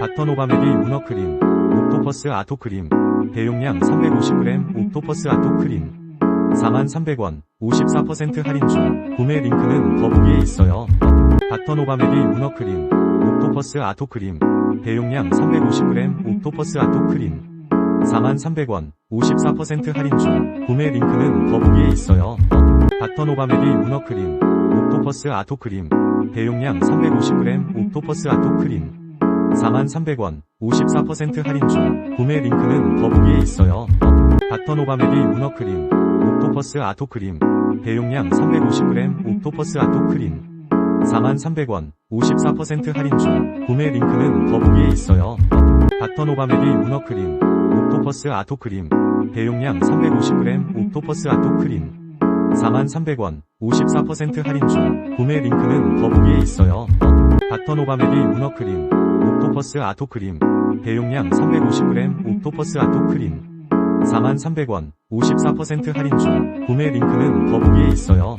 바터노바메디 문어크림, 옥토퍼스 아토크림, 대용량 350g 옥토퍼스 아토크림, 43,300원, 54% 할인 중, 구매 링크는 더보기에 있어요. 바터노바메디 문어크림, 옥토퍼스 아토크림, 대용량 350g 옥토퍼스 아토크림, 43,300원, 54% 할인 중, 구매 링크는 더보기에 있어요. 바터노바메디 문어크림, 옥토퍼스 아토크림, 대용량 350g 옥토퍼스 아토크림, 43,300원, 54% 할인 중, 구매 링크는 더보기에 있어요. 바터노바메디 문어크림, 옥토퍼스 아토크림, 대용량 350g 옥토퍼스 아토크림, 43,300원, 54% 할인 중, 구매 링크는 더보기에 있어요. 바터노바메디 문어크림, 옥토퍼스 아토크림, 대용량 350g 옥토퍼스 아토크림, 43,300원, 54% 할인 중, 구매 링크는 더보기에 있어요. 바터노바메디 문어크림, 옥토퍼스 아토크림, 대용량 350g 옥토퍼스 아토크림, 43,300원, 54% 할인 중, 구매 링크는 더보기에 있어요.